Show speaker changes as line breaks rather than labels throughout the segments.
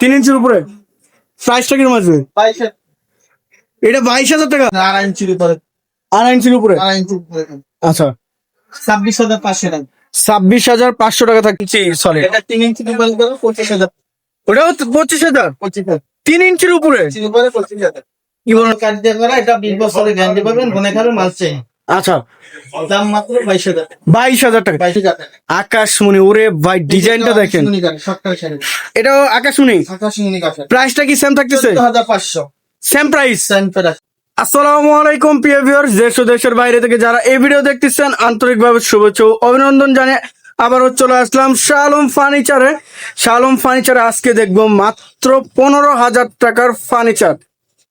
তিন ইঞ্চির উপরে। প্রাইসটা কীরকম আসবে এটা বাইশ হাজার টাকা?
আড়াই ইঞ্চির উপরে।
আড়াই ইঞ্চির উপরে? আচ্ছা।
ছাব্বিশ হাজার পাঁচশো টাকা
ছাব্বিশ হাজার পাঁচশো টাকা থাকছে সরি
এটা তিন ইঞ্চির উপরে পঁচিশ হাজার।
ওটাও পঁচিশ হাজার?
পঁচিশ হাজার।
তিন ইঞ্চির উপরে?
উপরে পঁচিশ হাজার। কি বলুন কাজ দিয়ে করা এটা বিশ বছরের গ্যারান্টি পাবেন গুনে খাবে মাল চাই
আচ্ছা।
দাম মাত্র বাইশ হাজার
বাইশ হাজার টাকা।
বাইশ হাজার
আকাশমণি ওরে ভাই ডিজাইনটা দেখেন। এটাও আকাশমণি?
আকাশ ইউনিক
প্রাইসটা কি সেম থাকতেছে?
হাজার পাঁচশো।
সেম প্রাইস আসসালামু আলাইকুম প্রিয় ভিউয়ার্স দেশ ও দেশের বাইরে থেকে যারা এই ভিডিও দেখতেছেন আন্তরিকভাবে শুভেচ্ছা ও অভিনন্দন জানিয়ে আবারও চলে আসলাম শালম ফার্নিচারে। শালম ফার্নিচারে আজকে দেখব মাত্র পনেরো হাজার টাকার ফার্নিচার।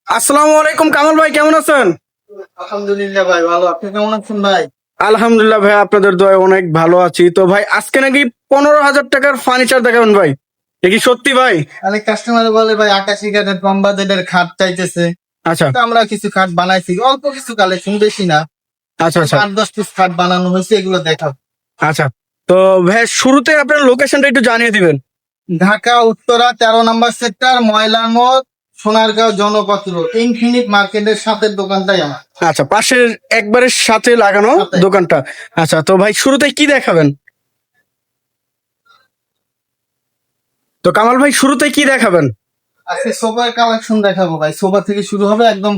আসসালামু আলাইকুম কামাল ভাই কেমন আছেন?
আলহামদুলিল্লাহ ভাই ভালো। আপনি কেমন আছেন ভাই?
আলহামদুলিল্লাহ ভাই আপনাদের দয় অনেক ভালো আছি। তো ভাই আজকে নাকি পনেরো হাজার টাকার ফার্নিচার দেখাবেন ভাই? এ কি সত্যি ভাই?
অনেক কাস্টমার বলে ভাই আকাশি কাঠের কম বাজেটের খাট চাইতেছে।
আচ্ছা।
তো আমরা কিছু খাট বানাইছি। অল্প কিছু কালেকশন বেশি না।
আচ্ছা আচ্ছা।
আট দশ পিস খাট বানানো হয়েছে এগুলো দেখাও।
আচ্ছা। তো ভাই শুরুতে আপনার লোকেশনটা একটু জানিয়ে দিবেন।
ঢাকা উত্তরা তেরো নম্বর সেক্টর ময়লার মোড় সোনারগাঁও জনপত্র ইনফিনিট মার্কেটের সাথে দোকানটাই আমার।
আচ্ছা পাশের একবারের সাথে লাগানো দোকানটা। আচ্ছা তো ভাই শুরুতে কি দেখাবেন? তো কামাল ভাই শুরুতে কি দেখাবেন?
আজকে সোফার কালেকশন দেখাবো ভাই। সোফা থেকে শুরু হবে একদম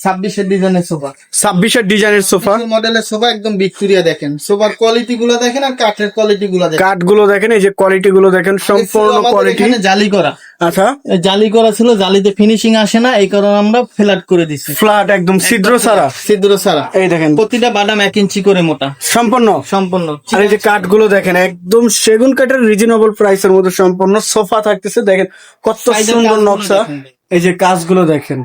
ছাব্বিশের ডিজাইনের সোফা।
ছাব্বিশের ডিজাইনের সোফা?
মডেলের সোফা একদম ভিক্টোরিয়া দেখেন। সোফার কোয়ালিটি গুলো দেখেন আর কাঠের কোয়ালিটি গুলো দেখেন।
কাঠগুলো দেখেন এই যে কোয়ালিটি গুলো দেখেন সম্পূর্ণ কোয়ালিটি
জালি করা।
আচ্ছা।
জালি করা ছিল জালিতে ফিনিশিং আসে না এই কারণে আমরা ফ্ল্যাট করে দিচ্ছি
ফ্ল্যাট একদম ছিদ্র ছাড়া।
ছিদ্র ছাড়া।
এই দেখেন।
প্রতিটা বাদাম এক ইঞ্চি করে মোটা।
সম্পূর্ণ?
সম্পূর্ণ।
আর এই যে কাঠগুলো দেখেন একদম সেগুন কাঠের রিজনেবল প্রাইসের মধ্যে সম্পূর্ণ। সোফা থাকতেছে দেখেন কত সুন্দর নকশা। এই যে কাজগুলো দেখেন।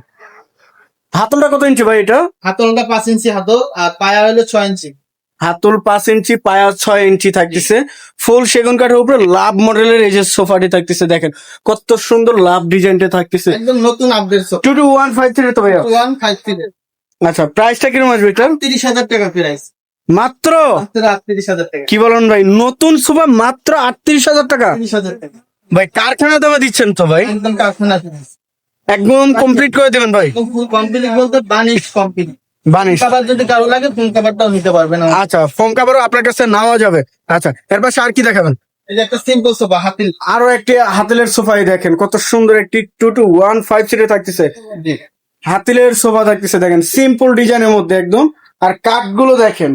হাতলটা কত ইঞ্চি ভাই এটা?
হাতলটা পাঁচ ইঞ্চি হাতল আর পায়া হলো ছয় ইঞ্চি।
হাতল পাঁচ ইঞ্চি পায়া ছয় ইঞ্চি থাকতেছে। ফুল সেগুন কাঠের উপরে লাভ মডেলের এই যে সোফাটি থাকতেছে দেখেন। কত সুন্দর লাভ ডিজাইনটা থাকতেছে।
একদম নতুন update
two two one five three তো ভাইয়া?
ওয়ান ফাইভ থ্রি
আচ্ছা প্রাইসটা কীরকম আসবে এটার?
তিরিশ হাজার টাকা প্রাইস
মাত্র?
আটত্রিশ হাজার টাকা।
কি বলেন ভাই নতুন সোফা মাত্র আটত্রিশ হাজার টাকা? ভাই কারখানা দামে দিচ্ছেন তো ভাই?
একদম কারখানা।
একদম কমপ্লিট করে দেবেন ভাই।
কমপ্লিট বলতে বানিশ কমপ্লিট
বানিশ।
যদি কারও লাগে খাবারটাও নিতে পারবেন।
আচ্ছা ফোন কাভারও আপনার কাছে নেওয়া যাবে। আচ্ছা আর কি দেখাবেন?
এই যে একটা সিম্পল সোফা হাতিল।
আরও একটি হাতিলের সোফাই দেখেন কত সুন্দর একটি টু টু ওয়ান ফাইভ সিটে থাকতেছে। হাতিলের সোফা থাকতেছে দেখেন সিম্পল ডিজাইনের মধ্যে একদম। আর কাঠগুলো দেখেন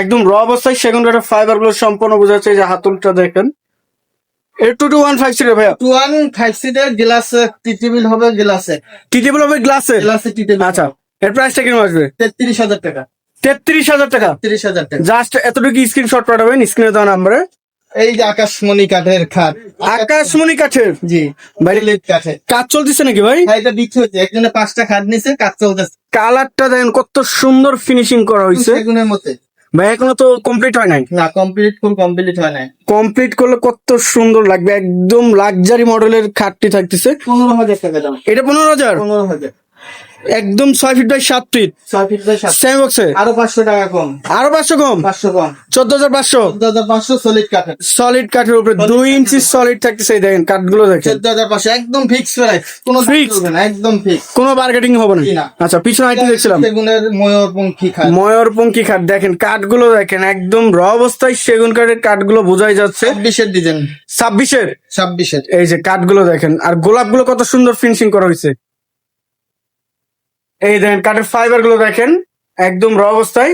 একদম র অবস্থায় সেগুন কাঠের ফাইবারগুলো সম্পূর্ণ বোঝা যাচ্ছে যে হাতুলটা দেখেন। টু টু ওয়ান ফাইভ সিটের ভাইয়া।
টু ওয়ান ফাইভ সিটের গ্লাস টি টেবিল হবে গ্লাসে
টি টেবিল হবে গ্লাসের
গ্লাসে টি টেবিল
আচ্ছা এর প্রাইসটা কীরকম আসবে?
তেত্রিশ হাজার টাকা।
তেত্রিশ হাজার টাকা?
তিরিশ হাজার টাকা।
জাস্ট এতটুকু স্ক্রিনশট পাঠাবেন স্ক্রিনে দেওয়া নাম্বারে
এই যে আকাশমণি কাঠের খাট।
আকাশমণি কাঠের?
জি
বাইরে
বাইরে কাঠের।
কাজ চলতেছে নাকি ভাই?
এটা বিক্রি হচ্ছে। একজনে পাঁচটা খাট নিছে কাজ চলতেছে।
কালারটা দেখেন কত সুন্দর ফিনিশিং করা হয়েছে।
সেগুনের
ভাই এখনও তো কমপ্লিট হয় নাই?
না কমপ্লিট ফুল কমপ্লিট হয় নাই।
কমপ্লিট করলে কত সুন্দর লাগবে একদম লাক্সারি মডেলের খাটটি থাকতেছে।
পনেরো হাজার টাকা দাম।
এটা পনেরো হাজার?
পনেরো হাজার।
একদম ছয় ফিট বাই সাত ফিট
ছয় ফিট বাই সাত।
সেম বক্সে
আরও পাঁচশো টাকা কম।
আরও পাঁচশো কম?
পাঁচশো কম।
চোদ্দ হাজার পাঁচশো?
চোদ্দ হাজার পাঁচশো সলিড কাঠের
সলিড কাঠের উপরে দুই ইঞ্চি সলিড থাকতেছে দেখেন কাঠগুলো দেখেন।
চোদ্দ হাজার পাঁচশো একদম ফিক্স প্রাইস কোনো? না একদম ফিক্স
কোনো মার্কেটিং হবে না? আচ্ছা পিছনে আইটি দেখছিলাম।
সেগুনের ময়ূরপঙ্খী খাট।
ময়ূরপঙ্খী কাঠ দেখেন কাঠগুলো দেখেন একদম র অবস্থায় সেগুন কাঠের কাঠগুলো বোঝাই যাচ্ছে।
ছাব্বিশের ডিজাইন
ছাব্বিশের?
ছাব্বিশের।
এই যে কাঠগুলো দেখেন আর গোলাপগুলো কত সুন্দর ফিনিশিং করা হয়েছে। এই দেখেন কাঠের ফাইবারগুলো দেখেন একদম র অবস্থায়।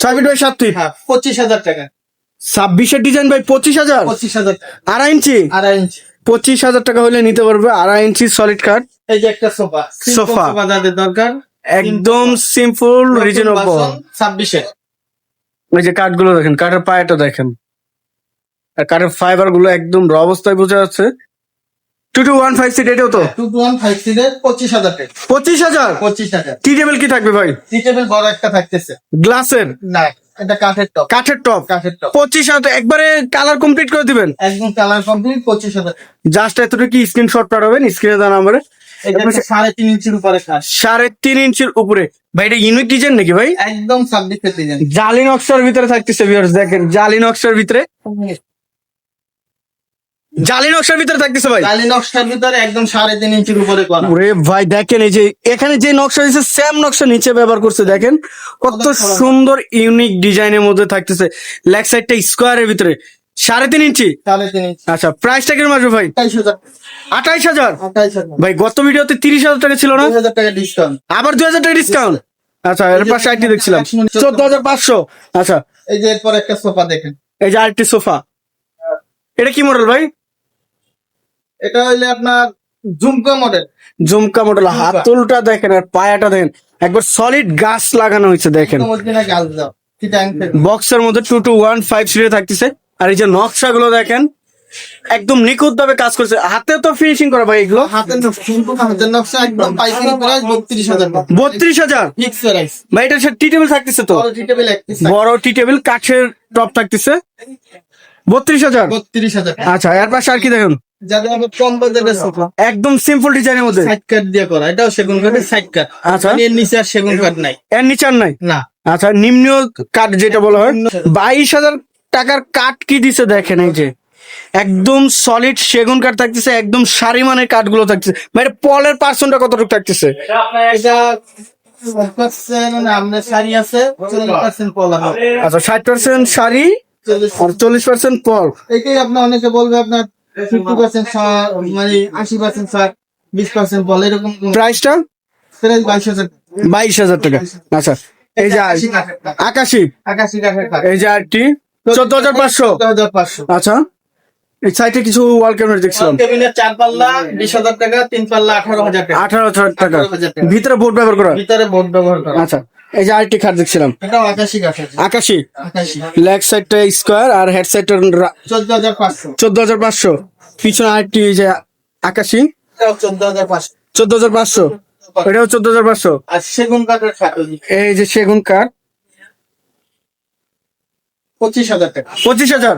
ছয় ফিট বাই সাত ফিট
হ্যাঁ পঁচিশ হাজার টাকা।
ছাব্বিশের ডিজাইন ভাই পঁচিশ হাজার?
পঁচিশ হাজার
আড়াই ইঞ্চি?
আড়াই ইঞ্চি।
পঁচিশ হাজার টাকা হলে নিতে পারবে আড়াই ইঞ্চি সলিড কাঠ
এই যে একটা সোফা।
সোফা।
যাদের দরকার
একদম সিম্পল রিজনেবল
ছাব্বিশে
এই যে কাঠগুলো দেখেন কাঠের পায়াটা দেখেন। আর কাঠের ফাইবারগুলো একদম র অবস্থায় বোঝা যাচ্ছে। Two two one five seat এটাও তো?
টু টু ওয়ান ফাইভ সিটের পঁচিশ হাজার
পঁচিশ হাজার?
পঁচিশ হাজার।
টি টেবিল কি থাকবে ভাই?
টি টেবিল বড় একটা থাকতেছে।
গ্লাসের?
না এটা কাঠের টপ।
কাঠের টপ?
কাঠের টপ।
পঁচিশ হাজার একবারে কালার কমপ্লিট করে দিবেন।
একদম কালার কমপ্লিট পঁচিশ হাজার।
জাস্ট এতটুকু স্ক্রিনশট পাঠাবেন স্ক্রিনে দেওয়া নাম্বারে।
সাড়ে তিন ইঞ্চির উপরে
সাড়ে তিন ইঞ্চির উপরে। ভাই এটা ইউনিক ডিজাইন নাকি ভাই?
একদম ছাব্বিশের ডিজাইন
জালি নকশার ভিতরে থাকতেছে ভিউয়ার্স দেখেন জালি নকশার ভিতরে জালি নকশার ভিতরে থাকতেছে ভাই।
জালি নকশার ভিতরে একদম সাড়ে তিন ইঞ্চির উপরে করা।
ওরে ভাই দেখেন এই যে এখানে যে নকশা দিচ্ছে সেম নকশা নিচে ব্যবহার করছে দেখেন। কত সুন্দর ইউনিক ডিজাইনের মধ্যে থাকতেছে। লেগ সাইডটা স্কোয়ারের ভিতরে। সাড়ে তিন ইঞ্চি? আচ্ছা প্রাইসটা কীরকম আসবে ভাই?
আঠাইশ হাজার।
ভাই গত ভিডিওতে তিরিশ হাজার টাকা ছিল না? আবার দুই হাজার টাকা ডিসকাউন্ট আচ্ছা এর পাশে আরেকটি দেখছিলাম। চোদ্দ হাজার পাঁচশো। আচ্ছা।
এই যে এরপর একটা সোফা দেখেন।
এই যে আরেকটি সোফা। এটা কি মডেল ভাই?
এটা হইলে আপনার ঝুমকা মডেল
ঝুমকা মডেল হাতুলটা দেখেন আর পায়াটা দেখেন। একবার সলিড গাছ লাগানো হয়েছে দেখেন। বক্সের মধ্যে টু টু ওয়ান ফাইভ সিটে থাকতেছে। আর এই যে নকশা গুলো দেখেন একদম নিখুঁত ভাবে কাজ করছে। হাতে তো ফিনিশিং করা ভাই এগুলো।
হাতের নকশা সম্পূর্ণ হাতের নকশা একদম পাইকারি প্রাইস বত্রিশ হাজার
বত্রিশ হাজার? ভাই এটা টি টেবিল থাকতেছে তো? বড় টি টেবিল কাঠের টপ থাকতেছে। বত্রিশ হাজার?
বত্রিশ হাজার
আচ্ছা এর পাশে আর কি দেখুন?
যাদের আবার কম বাজেটের সোফা
একদম সিম্পল ডিজাইনের মধ্যে।
সাইড কাট দিয়ে করা। এটাও সেগুন কাঠের সাইড কাট
আচ্ছা।
এর নিচে আর সেগুন কাঠ নাই।
এর নিচে আর নাই?
না।
আচ্ছা নিম্ন কাঠ যেটা বলা হয় বাইশ হাজার টাকার কাঠ কি দিছে দেখেন এই যে? একদম সলিড সেগুন কাঠ থাকতেছে একদম সারি মানের কাঠগুলো থাকতেছে। মানে পলের পার্সেন্টটা কতটুকু থাকতেছে?
এটা পার্সেন্ট শাড়ি আছে পার্সেন্ট হবে।
আচ্ছা ষাট পার্সেন্ট শাড়ি
চল্লিশ
চল্লিশ পার্সেন্ট পল।
এটাই আপনার অনেকে বলবে আপনার ফিফটি পার্সেন্ট মানে আশি পার্সেন্ট ছাড় বিশ পার্সেন্ট বল এরকম
প্রাইসটা?
প্রাইস বাইশ হাজার
বাইশ হাজার টাকা। আচ্ছা এই যে আকাশি
আকাশি?
এই যে আরটি চোদ্দ হাজার পাঁচশো?
হাজার পাঁচশো।
আচ্ছা এই কিছু ওয়াল ক্যাবিনেট দেখছিলাম।
চার পাল্লা বিশ হাজার টাকা তিন পাল্লা আঠারো হাজার টাকা।
আঠারো হাজার টাকা।
18,000 টাকা।
ভিতরে বোর্ড ব্যবহার করা?
ভিতরে বোর্ড ব্যবহার করা।
আচ্ছা এই যে আরেকটি খাট দেখছিলাম।
আকাশি
লেগ সাইডটা স্কোয়ার আর হেড সাইডটা
চোদ্দ হাজার পাঁচশো।
চোদ্দ হাজার পাঁচশো। পিছনে আরেকটি যে আকাশি?
চোদ্দ হাজার পাঁচশো।
এটাও চোদ্দ হাজার পাঁচশো।
সেগুন কাঠের
এই যে সেগুন কাঠ।
পঁচিশ হাজার টাকা।
পঁচিশ হাজার?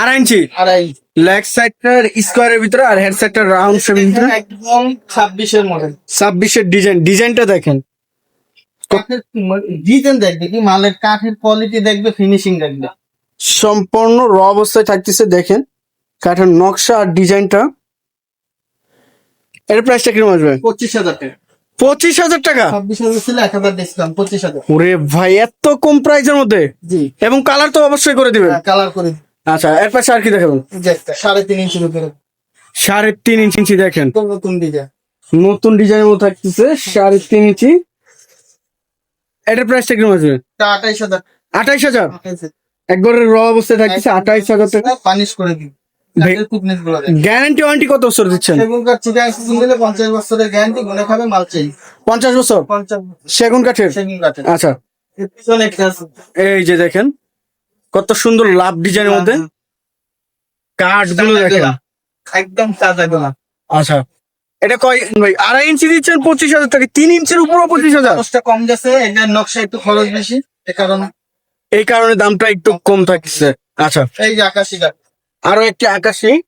আড়াই ইঞ্চি?
আড়াই
লেগ সাইডটার স্কোয়ারের ভিতরে আর হেড সাইডটা রাউন্ড শেপের ভিতরে?
একদম ছাব্বিশের মডেল
ছাব্বিশের ডিজাইন ডিজাইনটা দেখেন।
ডিজাইন দেখবে কি মালের কাঠের কোয়ালিটি দেখবে ফিনিশিং দেখবে।
সম্পূর্ণ র অবস্থায় থাকতেছে দেখেন কাঠের নকশা আর ডিজাইনটা। এর প্রাইসটা কীরকম আসবে?
পঁচিশ হাজার টাকা।
পঁচিশ হাজার টাকা?
ছাব্বিশ হাজার ছিল এক হাজার ডিসকাউন্ট পঁচিশ হাজার।
ওরে ভাই এত কম প্রাইসের মধ্যে?
জি।
এবং কালার তো অবশ্যই করে দিবেন?
কালার করে
আচ্ছা এর পাশে আর কি দেখাবেন?
একটা সাড়ে তিন ইঞ্চির উপরে।
সাড়ে তিন ইঞ্চি দেখেন।
নতুন ডিজাইন
নতুন ডিজাইনের মধ্যে থাকতেছে সাড়ে তিন ইঞ্চি। এটার প্রাইসটা কীরকম আসবে?
আঠাইশ হাজার।
আঠাইশ হাজার? একবারে র অবস্থায় থাকতেছে আঠাইশ হাজার টাকা।
পানিশ করে দিই ফিটনেস
গ্যারান্টি ওয়ারেন্টি কত বছর দিচ্ছেন?
পঞ্চাশ বছরের গ্যারান্টি গুনে খাবে মাল
পঞ্চাশ বছর? সেগুন কাঠের?
সেগুন কাঠের।
আচ্ছা।
পিছনে
এই যে দেখেন কত সুন্দর লাভ ডিজাইনের মধ্যে কাঠগুলো দেখেন।
একদম তাজা গোলা
আচ্ছা। এটা কয় ভাই? আড়াই ইঞ্চি দিচ্ছেন পঁচিশ হাজার টাকা। তিন ইঞ্চির উপরও পঁচিশ হাজার।
কম গেছে এটার নকশা একটু খরচ বেশি এ কারণে।
এই কারণে দামটা একটু কম থাকছে। আচ্ছা।
এই যে আকাশি কাঠ
আরও একটি আকাশি?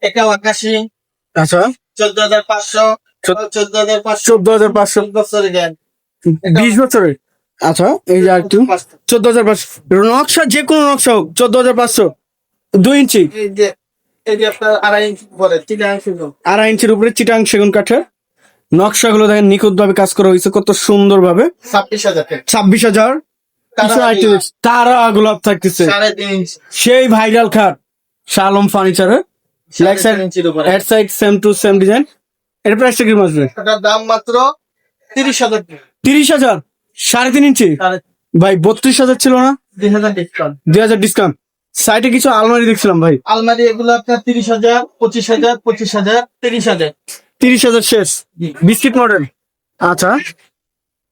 এটাও আকাশি।
আচ্ছা।
চোদ্দ হাজার পাঁচশো।
চোদ্দ-
হাজার পাঁচশো।
চোদ্দ হাজার পাঁচশো।
বছরের গ্যারান্টি
বিশ বছরের? আচ্ছা এই যে একটু চোদ্দ হাজার পাঁচশো। নকশা যে কোনো নকশা হোক চোদ্দ হাজার পাঁচশো। দুই ইঞ্চি।
এই যে আপনার আড়াই ইঞ্চি পরে চিটাং সেগুন।
আড়াই ইঞ্চির উপরে চিটাং সেগুন কাঠের নকশাগুলো দেখেন নিখুঁত ভাবে কাজ করা হয়েছে কত সুন্দর ভাবে
ছাব্বিশ হাজার
ছাব্বিশ হাজার
তারা
গোলাপ থাকতেছে। সেই ভাইরাল খাট শালম ফার্নিচারের। লেগ সাইড
তিন ইঞ্চির উপরে।
Head side same to same design এর প্রাইসটা কি আসবে?
এটার দাম মাত্র তিরিশ হাজার
তিরিশ হাজার? সাড়ে তিন ইঞ্চি? ভাই বত্রিশ হাজার ছিল না?
দুই হাজার ডিসকাউন্ট
দুই হাজার ডিসকাউন্ট সাইডে কিছু আলমারি দেখছিলাম ভাই।
আলমারি এগুলো আপনার তিরিশ হাজার পঁচিশ হাজার পঁচিশ হাজার তিরিশ হাজার।
তিরিশ হাজার শেষ। Biscuit model. আচ্ছা।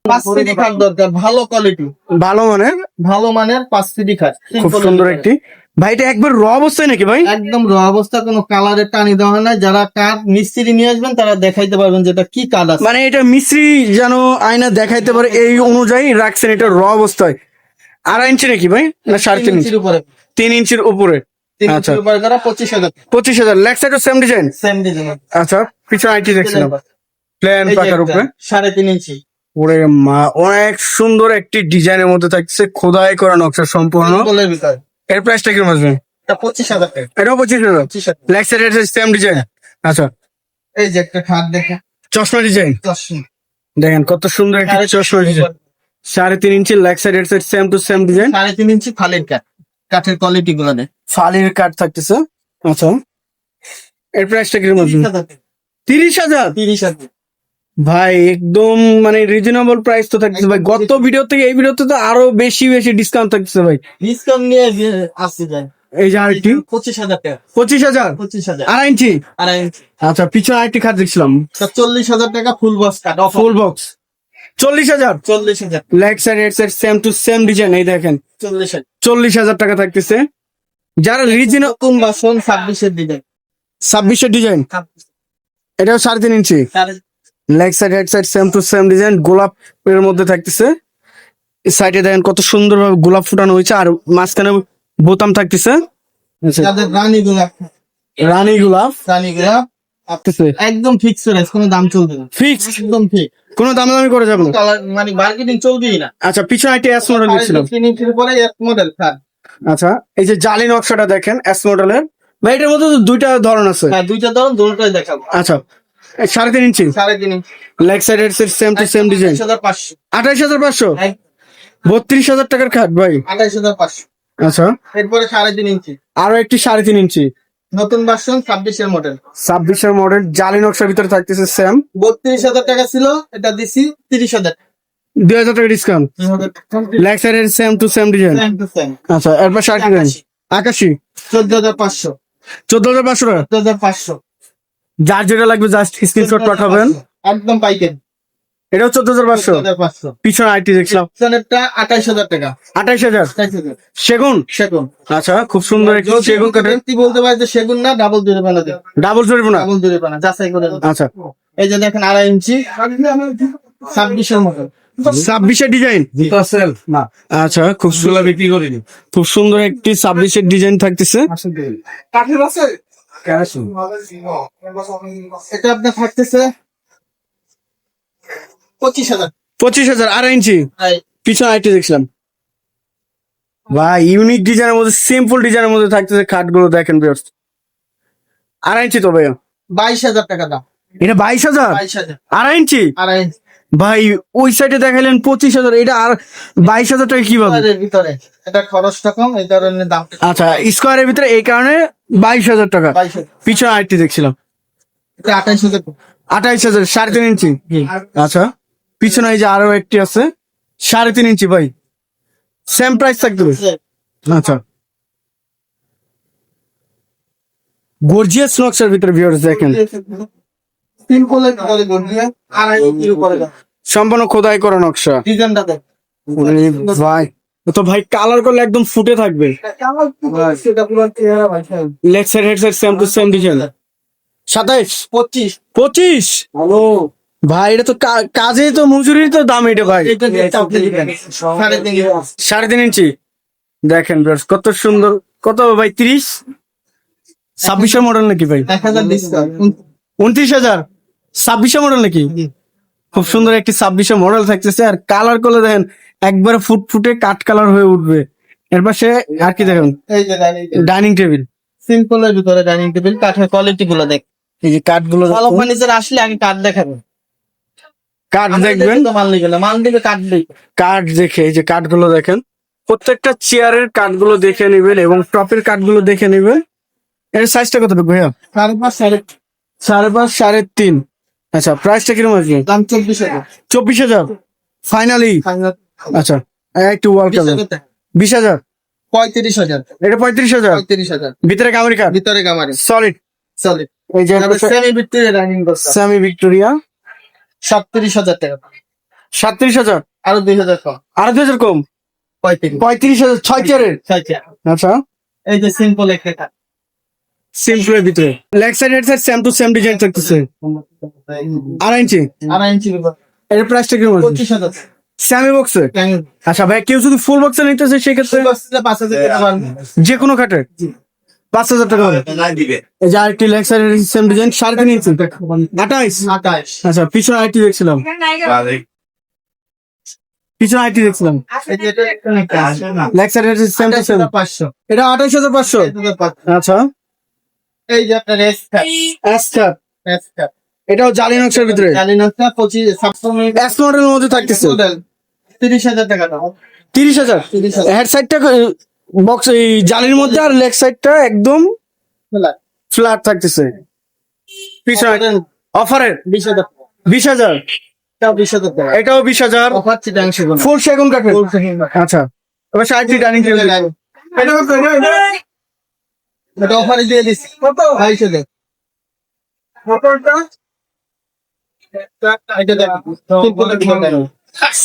পাঁচ সিডি খাট দরকার ভালো কোয়ালিটি
ভালো মানের
ভালো মানের পাঁচ সিডি খাট।
খুব সুন্দর একটি। ভাই এটা একবার র অবস্থায় নাকি ভাই?
একদম র অবস্থা কোনো কালারের টানি দেওয়া হয় না যারা কাঠ মিস্ত্রি নিয়ে আসবেন তারা দেখাইতে পারবেন যেটা কি কাঠ আছে।
মানে এটা মিস্ত্রি যেন আয়না দেখাইতে পারে এই অনুযায়ী রাখছেন এটা র অবস্থায়। আড়াই ইঞ্চি নাকি ভাই? না সাড়ে তিন
ইঞ্চির উপরে।
তিন ইঞ্চির উপরে। আচ্ছা।
পঁচিশ হাজার।
পঁচিশ হাজার। Leg side same design
same design
আচ্ছা পিছনে আইটি দেখছিলাম। প্ল্যান পাকার উপরে।
সাড়ে তিন ইঞ্চি।
ওরে মা অনেক সুন্দর একটি ডিজাইনের মধ্যে থাকছে খোদাই করা নকশা সম্পূর্ণ। এর প্রাইসটা কীরকম আসবে?
এটা পঁচিশ হাজার টাকা।
এটাও পঁচিশ হাজার। লেগ সাইড সেম ডিজাইন আচ্ছা।
এই যে একটা খাট দেখে।
চশমা ডিজাইন দেখেন কত সুন্দর একটা চশমা ডিজাইন সাড়ে তিন ইঞ্চি leg side same to same design
সাড়ে তিন ইঞ্চি ফালের কাঠ কাঠের কোয়ালিটি গুলো দেখ
ফালির কাঠ থাকতেছে। আচ্ছা। এর প্রাইসটা কীরকম আছে?
তিরিশ হাজার।
তিরিশ হাজার? ভাই একদম মানে রিজনেবল প্রাইস তো থাকতেছে। ভাই গত ভিডিও থেকে এই ভিডিওতে তো আরও বেশি বেশি ডিসকাউন্ট থাকতেছে ভাই।
ডিসকাউন্ট নিয়ে আসছে যায়
এই যে আরেকটি।
পঁচিশ হাজার টাকা।
পঁচিশ হাজার?
পঁচিশ হাজার।
আড়াই ইঞ্চি?
আড়াই ইঞ্চি।
আচ্ছা পিছনে আরেকটি খাট দেখছিলাম।
চল্লিশ হাজার টাকা ফুল বক্স কাঠ অফার
ফুল বক্স চল্লিশ হাজার?
চল্লিশ হাজার।
Leg side head side same to same design এই দেখেন।
চল্লিশ হাজার।
চল্লিশ হাজার টাকা থাকতেছে। যারা রিজন
নতুন বাসন ছাব্বিশের ডিজাইন
ছাব্বিশের ডিজাইন এটাও সাড়ে তিন ইঞ্চি। Leg side head side same to same design গোলাপ এর মধ্যে থাকতেছে। সাইডে দেখেন কত সুন্দর ভাবে গোলাপ ফুটানো হয়েছে আর মাঝখানে বোতাম থাকতেছে।
যাদের রানী গোলাপ।
রানী গোলাপ।
রানী গোলাপ। একদম ফিক্স কোনো দাম চলবে না।
ফিক্স
একদম ঠিক
কোনো দামাদামি করে যাবে না।
মানে মার্কেটিং চলবেই না।
আচ্ছা পিছনে একটা এস মডেল দেখছিলাম।
পরে এক মডেল খাট
আচ্ছা এই যে জালি নকশাটা দেখেন এস মডেলের ভাই এটার মধ্যে তো দুইটা ধরন আছে।
হ্যাঁ দুইটা ধরুন দুটোটাই দেখাবো।
আচ্ছা সাড়ে তিন ইঞ্চি?
সাড়ে তিন ইঞ্চি।
Leg side side same to same design আঠাইশ হাজার পাঁচশো? বত্রিশ হাজার টাকার খাট ভাই।
আঠাইশ হাজার পাঁচশো।
আচ্ছা।
এরপরে সাড়ে তিন ইঞ্চি।
আরও একটি সাড়ে তিন ইঞ্চি।
নতুন ভার্সন ছাব্বিশের মডেল
ছাব্বিশের মডেল জালি নকশার ভিতরে থাকতেছে সেম
বত্রিশ হাজার টাকা ছিল এটা দিছি তিরিশ হাজার।
দুই হাজার টাকা ডিসকাউন্ট। লেগ সাইডের সেম টু সেম ডিজাইন। আচ্ছা এরপর ষাট ডিজাইন।
আকাশি। চোদ্দ হাজার পাঁচশো।
চোদ্দ হাজার পাঁচশো টাকা?
চোদ্দ হাজার পাঁচশো।
যার যেটা লাগবে জাস্ট স্ক্রিনশট পাঠাবেন।
একদম পাইকেন
এটাও চোদ্দ হাজার পাঁচশো? পিছনে আইটি দেখছিলাম
পিছনেরটা আঠাইশ হাজার টাকা।
আঠাইশ হাজার? সেগুন?
সেগুন।
আচ্ছা খুব সুন্দর একটি সেগুন কাঠের।
ব্যক্তি বলতে পারে যে সেগুন না ডাবল জুড়ে বানা দেবে।
ডাবল চড়বো না
ডাবল জুড়ে বানা যাচাই করে
আচ্ছা।
এই যে দেখেন আড়াই ইঞ্চি ছাব্বিশের মতো।
ছাব্বিশের ডিজাইন?
না।
আচ্ছা খুব সুন্দর।
বিক্রি করিনি
খুব সুন্দর একটি ছাব্বিশের ডিজাইন থাকতেছে।
কাঠের আছে? এটা আপনার থাকতেছে পঁচিশ হাজার।
পঁচিশ হাজার আড়াই ইঞ্চি? পিছনে আইটি দেখছিলাম। ভাই ইউনিক ডিজাইনের মধ্যে সিম্পল ডিজাইনের মধ্যে থাকতেছে খাটগুলো দেখেন ভিউয়ার্স আড়াই ইঞ্চি তো ভাই
বাইশ হাজার টাকা দাম।
এটা বাইশ হাজার? আড়াই ইঞ্চি?
আড়াই ইঞ্চি।
ভাই ওই সাইডে দেখাইলেন পঁচিশ হাজার এটা আর বাইশ হাজার টাকা কীভাবে
ভিতরে এটা খরচটা কম এই কারণে দাম
আচ্ছা স্কোয়ারের ভিতরে এই কারণে বাইশ হাজার টাকা। পিছনে আইটি দেখছিলাম।
আঠাইশ হাজার।
আঠাইশ হাজার সাড়ে তিন ইঞ্চি। আচ্ছা। পিছনে এই যে আরও একটি আছে। সাড়ে তিন ইঞ্চি ভাই। সেম প্রাইস থাকবে আচ্ছা। গর্জিয়াস নকশার ভিতরে ভিউয়ার্স দেখেন। সম্পূর্ণ খোদাই করা নকশা।
ডিজাইনটা দেখ।
ওরে ভাই তো ভাই কালার করলে একদম ফুটে থাকবে। Leg side head side same to same design সাতাইশ।
পঁচিশ।
পঁচিশ?
হ্যালো
ভাই এটা তো কা- কাজেই তো মজুরির তো দাম এটা ভাই।
সাড়ে তিন ইঞ্চি।
দেখেন কত সুন্দর। কত ভাই তিরিশ? ছাব্বিশের মডেল নাকি ভাই? উনত্রিশ হাজার? ছাব্বিশে মডেল নাকি? খুব সুন্দর একটি ছাব্বিশে মডেল থাকতেছে। আর কালার করলে দেখেন একবারে ফুটফুটে কাঠ কালার হয়ে উঠবে। এর পাশে আর কি দেখেন?
ডাইনিং
টেবিল
সিম্পলের ভিতরে ডাইনিং টেবিল কাঠের কোয়ালিটি গুলো দেখ।
এই যে কাঠগুলো
আসলে আগে কাঠ দেখাবেন।
কাঠ দেখবেন?
কাঠ
দেখে এই যে কাঠগুলো দেখেন প্রত্যেকটা চেয়ারের কাঠগুলো দেখে নেবেন এবং টপের কাঠগুলো দেখে নেবেন। এর সাইজটা কতটুকু ভাইয়া?
সাড়ে পাঁচ সাড়ে
সাড়ে পাঁচ সাড়ে তিন। আচ্ছা প্রাইসটা কীরকম আছে?
দাম চব্বিশ হাজার।
চব্বিশ হাজার? ফাইনালি আচ্ছা একটু ওয়াল
বিশ
কালার
হাজার
বিশ হাজার?
পঁয়ত্রিশ হাজার।
এটা পঁয়ত্রিশ হাজার?
পঁয়ত্রিশ হাজার।
ভিতরে কামারি কাঠ?
ভিতরে কামারে
সলিড
সলিড
এই যে
সেমি করছে
স্যামি ভিক্টোরিয়া
সাতত্রিশ হাজার টাকা।
সাতত্রিশ হাজার?
আরও দুই হাজার কম।
আরও দুই হাজার কম?
পঁয়ত্রিশ।
পঁয়ত্রিশ হাজার ছয় চেয়ারের
ছয় চেয়ার।
আচ্ছা।
এই যে সিম্পল
সিম্পলের ভিতরে। Leg side head side same to same design থাকতেছে। আড়াই ইঞ্চি
আড়াই ইঞ্চি
এর প্রাইসটা কীরকম আছে?
পঁচিশ হাজার।
স্যামি বক্সে আচ্ছা ভাই কেউ যদি ফুল বক্সে নিতেছে সেক্ষেত্রে। যে কোনো খাটে পাঁচ হাজার টাকা হবে এই যে আরেকটি লেগ সাইড সেম ডিজাইন সাড়ে তিন ইঞ্চি। আঠাইশ
আঠাশ।
আচ্ছা পিছনে আরেকটি দেখছিলাম। পিছনে আইটি দেখছিলাম।
এই যে এটা একটা নাকি আছে না।
লেগ সাইড সেম টু
পাঁচশো।
এটা আঠাশ হাজার পাঁচশো। আচ্ছা।
এই যে আপনার এস
আচ্ছা
এস
এটাও জালি নকশার ভিতরে।
জালিনটা পঁচিশ সাতশো মিনিট
এস মডেলের মধ্যে থাকতেছে।
তিরিশ হাজার টাকা দাও
তিরিশ হাজার?
তিরিশ হাজার।
হেড সাইডটা বক্স এই জালির মধ্যে আর লেগ সাইডটা একদম। ফ্ল্যাট থাকতেছে। পিছনে অফারের
বিশ হাজার
বিশ হাজার।
এটাও বিশ হাজার
ফুল সেগুন কাঠের। আচ্ছা। এবার ষাটটি ডাইনিং টেবিল
এটা অফারে দিয়ে দিচ্ছি। কত? বাইশ হাজার।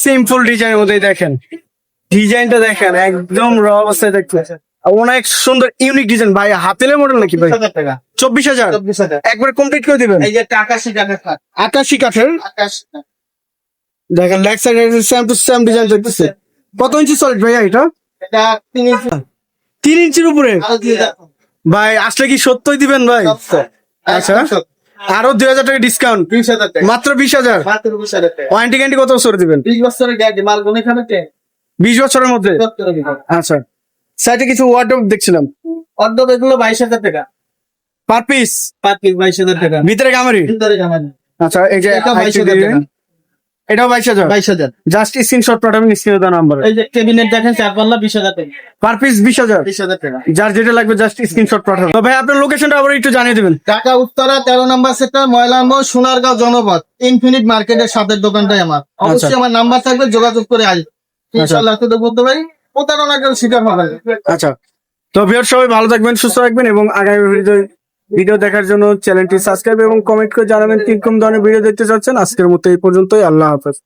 সিম্পল ডিজাইনের মধ্যে দেখেন। ডিজাইনটা দেখেন একদম র অবস্থায় দেখতে অনেক সুন্দর ইউনিক ডিজাইন ভাই হাতেলে মডেল নাকি ভাই? চব্বিশ হাজার একবার কমপ্লিট করে দিবেন?
এই যে আকাশি
কাঠের
আকাশ
দেখেন leg side same to same design থাকতেছে কত ইঞ্চি সলিড ভাইয়া এটা?
তিন ইঞ্চি
তিন ইঞ্চির উপরে? ভাই আসলে কি সত্যই দিবেন ভাই? আচ্ছা। আরও দুই হাজার টাকা ডিসকাউন্ট মাত্র বিশ হাজার? ওয়ারেন্টি গ্যারান্টি কত বছর দিবেন?
বিশ বছরের গ্যারান্টি মাল গুনে খাবে
বিশ বছরের মধ্যে? আচ্ছা। সাইডে কিছু ওয়ার্ডরোব দেখছিলাম।
অর্ধ এগুলো বাইশ হাজার টাকা।
পার পিস
পাঁচ পিস বাইশ হাজার টাকা।
ভিতরে কামারি
ভিতরে জামাই
আচ্ছা এই যে এটাও বাইশ হাজার
বাইশ হাজার?
জাস্ট স্ক্রিনশট পাঠাবেন স্ক্রিনে দেওয়া নাম্বার
এই যে ক্যাবিনেট দেখেন চার পাল্লা বিশ হাজার টাকা।
পার পিস বিশ হাজার?
বিশ হাজার টাকা।
যার যেটা লাগবে জাস্ট স্ক্রিনশট পাঠাবেন। তো ভাই আপনার লোকেশনটা আবার একটু জানিয়ে দিবেন।
ঢাকা উত্তরা তেরো নম্বর সেক্টর ময়লামো সোনারগাঁও জনপথ ইনফিনিট মার্কেটের সাথের দোকানটাই আমার। অবশ্যই আমার নাম্বার থাকবে যোগাযোগ করে আসবে ইনশাল্লাহ তো বলতে পারি প্রতারণা কেউ শিকার হবে।
আচ্ছা। তো ভিউয়ার সবাই ভালো থাকবেন সুস্থ থাকবেন এবং আগামী ভিডিও ভিডিও দেখার জন্য চ্যানেলটি সাবস্ক্রাইব এবং কমেন্ট করে জানাবেন কীরকম ধরনের ভিডিও দেখতে চাচ্ছেন। আজকের মতো এই পর্যন্তই আল্লাহ হাফেজ।